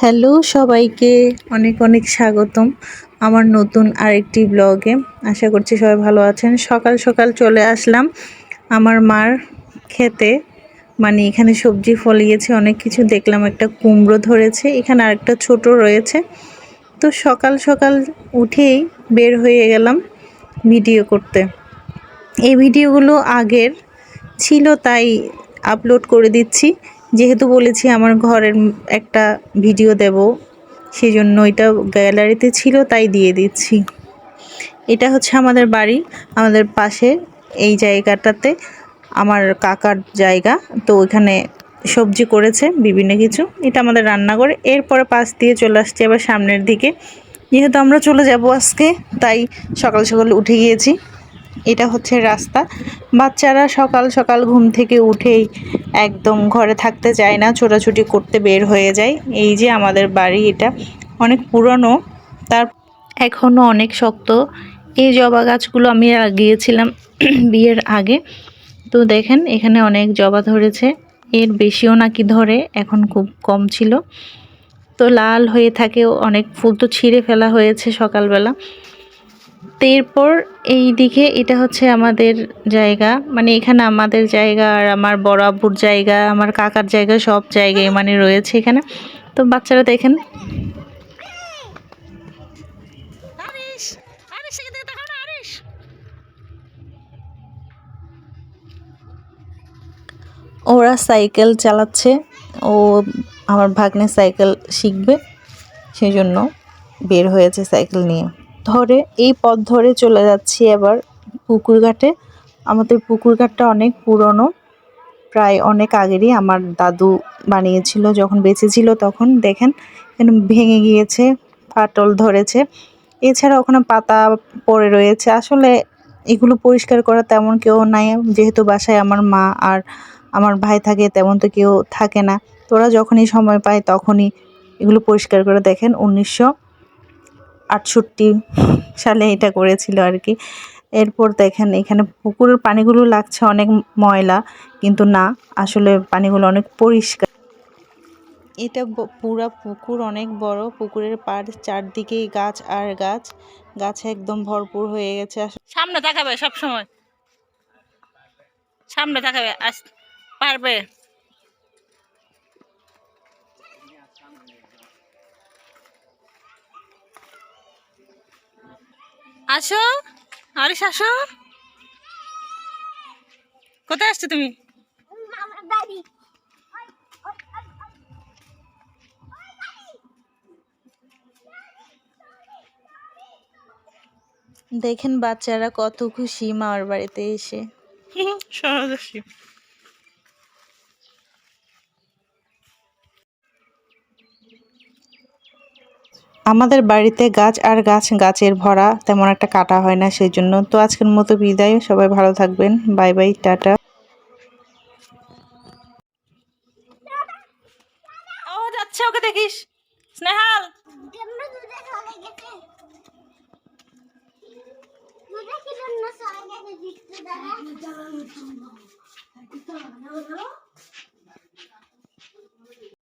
Hello সবাইকে, অনেক অনেক স্বাগতম আমার নতুন আরেকটি ব্লগে। আশা করছি সবাই ভালো আছেন। সকাল সকাল চলে আসলাম আমার মার খেতে। মানে এখানে সবজি ফলিয়েছে, অনেক কিছু দেখলাম। একটা কুমড়ো ধরেছে, এখানে আরেকটা ছোট রয়েছে। তো সকাল সকাল উঠেই বের হয়ে গেলাম ভিডিও করতে। এই ভিডিওগুলো আগের ছিল, তাই আপলোড করে দিচ্ছি। যেহেতু বলেছি আমার ঘরের একটা ভিডিও দেব সেই জন্য এটা গ্যালারিতে ছিল, তাই দিয়ে দিচ্ছি। এটা হচ্ছে আমাদের বাড়ি, আমাদের পাশে এই জায়গাটাতে আমার কাকার জায়গা, তো ওইখানে সবজি করেছে, বিভিন্ন কিছু। এটা আমাদের রান্নাঘর, এরপরে পাশ দিয়ে চলে আসছি আবার সামনের দিকে। যেহেতু আমরা চলে যাব আজকে, তাই সকাল সকাল উঠে গিয়েছি। এটা হচ্ছে রাস্তা। বাচ্চারা সকাল সকাল ঘুম থেকে উঠেই একদম ঘরে থাকতে চায় না, ছোটাছুটি করতে বের হয়ে যায়। এই যে আমাদের বাড়ি এটা, অনেক পুরনো, তার এখনও অনেক শক্ত। এই জবা গাছগুলো আমি লাগিয়েছিলাম বিয়ের আগে। তো দেখেন, এখানে অনেক জবা ধরেছে। এর বেশিও নাকি ধরে, এখন খুব কম ছিল। তো লাল হয়ে থাকে, অনেক ফুল তো ছিঁড়ে ফেলা হয়েছে সকালবেলা। তো এরপর এই দিকে এটা হচ্ছে আমাদের জায়গা। মানে এখানে আমাদের জায়গা আর আমার বড় আব্বুর জায়গা আমার কাকার জায়গা সব জায়গায় মানে রয়েছে এখানে। তো বাচ্চারা দেখেন। ওরা সাইকেল চালাচ্ছে ও আমার ভাগ্নে সাইকেল শিখবে সেই জন্য বের হয়েছে সাইকেল নিয়ে। ধরে, এই পথ ধরে চলে যাচ্ছি এবার পুকুর ঘাটে। আমাদের পুকুর ঘাটটা অনেক পুরনো, প্রায় অনেক আগেরই। আমার দাদু বানিয়েছিল, যখন বেঁচে ছিল তখন, দেখেন এখানে ভেঙে গিয়েছে, ফাটল ধরেছে। এছাড়া ওখানে পাতা পড়ে রয়েছে। আসলে এগুলো পরিষ্কার করা তেমন কেউ নাই। যেহেতু বাসায় আমার মা আর আমার ভাই থাকে, তেমন তো কেউ থাকে না। তোরা যখনই সময় পায় তখনই এগুলো পরিষ্কার করে দেখেন। উনিশশো আটষট্টি সালে এটা করেছিল আর কি। এরপর দেখেন এখানে পুকুরের পানিগুলো লাগছে অনেক ময়লা কিন্তু না আসলে পানিগুলো অনেক পরিষ্কার। এটা পুরা পুকুর অনেক বড় পুকুরের পাড় চারদিকেই গাছ আর গাছ। গাছে একদম ভরপুর হয়ে গেছে। সামনে তাকাবে সব সময় সামনে তাকাবে আস পারবে। আসো। আরিশ আসো। কোথায় আসছো তুমি? দেখেন বাচ্চারা কত খুশি মামার বাড়িতে এসে। সরদর্শী আমাদের বাড়িতে গাছ আর গাছ গাছের ভরা তেমন একটা কাটা হয় না সেই জন্য তো আজকের মতো বিদায় সবাই ভালো থাকবেন। Bye bye tata. ও যাচ্ছে ওকে দেখিস। স্নেহাল। দুধে